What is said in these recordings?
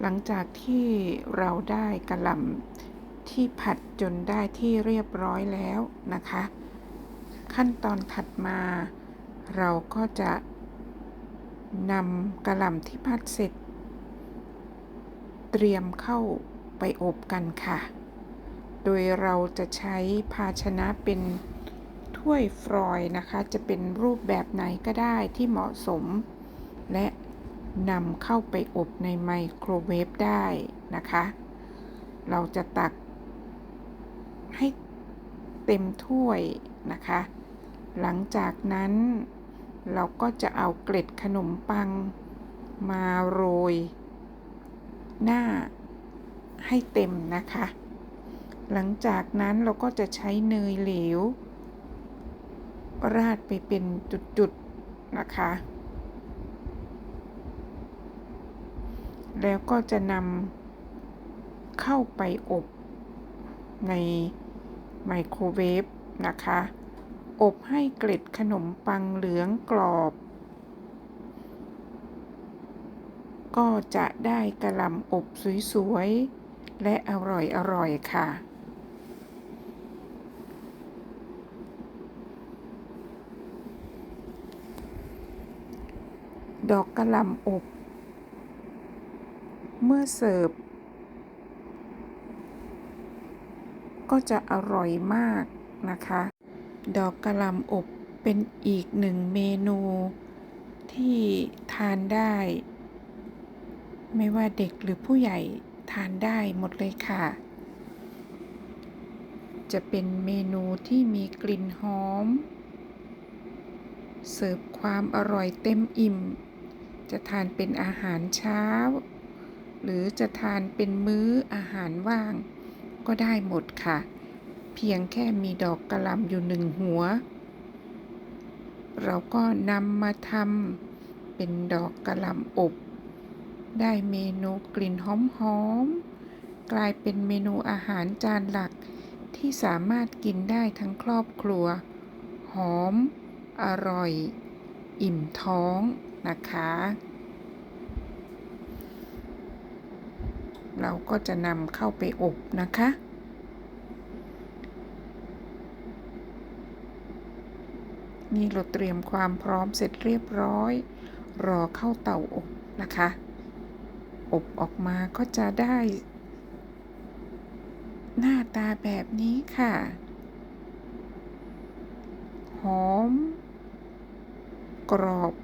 หลังจากที่เราได้กระหล่ำที่ผัดจนได้ที่เรียบร้อยแล้วนะคะ ขั้นตอนถัดมา เราก็จะนำกระหล่ำที่ผัดเสร็จ เตรียมเข้าไปอบกันค่ะ โดยเราจะใช้ภาชนะเป็นถ้วยฟรอยนะคะ จะเป็นรูปแบบไหนก็ได้ที่เหมาะสมและ นำเข้าไปอบในไมโครเวฟได้นะคะ เราจะตักให้เต็มถ้วยนะคะ หลังจากนั้นเราก็จะเอาเกล็ดขนมปังมาโรย หน้าให้เต็มนะคะ หลังจากนั้นเราก็จะใช้เนยเหลว ราดไปเป็นจุดๆนะคะ แล้วก็จะนำเข้าไปอบในไมโครเวฟนะคะ อบให้เกล็ดขนมปังเหลืองกรอบ ก็จะได้กระลำอบสวยๆ และอร่อยๆค่ะ ดอกกระลำอบ เมื่อเสิร์ฟ ก็จะอร่อยมากนะคะ ดอกกระลำอบเป็นอีกหนึ่งเมนูที่ทานได้ ไม่ว่าเด็กหรือผู้ใหญ่ทานได้หมดเลยค่ะ จะเป็นเมนูที่มีกลิ่นหอม เสิร์ฟความอร่อยเต็มอิ่ม จะทานเป็นอาหารเช้า หรือจะทานเป็นมื้ออาหารว่าง ก็ได้หมดค่ะ เพียงแค่มีดอกกระลำอยู่หนึ่งหัว เราก็นำมาทำเป็นดอกกระลำอบ ได้เมนูกลิ่นหอมๆกลายเป็นเมนูอาหารจานหลักที่สามารถกินได้ทั้งครอบครัว หอม อร่อย อิ่มท้องนะคะ เราก็จะนำเข้าไปอบนะคะ นี่เราเตรียมความพร้อมเสร็จเรียบร้อย รอเข้าเตาอบนะคะ อบออกมาก็จะได้ หน้าตาแบบนี้ค่ะ หอม กรอบ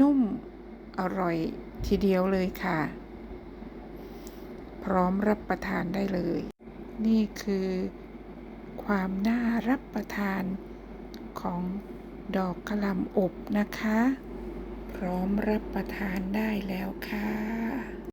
นุ่ม อร่อยทีเดียวเลยค่ะ พร้อมรับประทานได้เลย นี่คือความน่ารับประทานของดอกกระหลำอบนะคะ พร้อมรับประทานได้แล้วค่ะ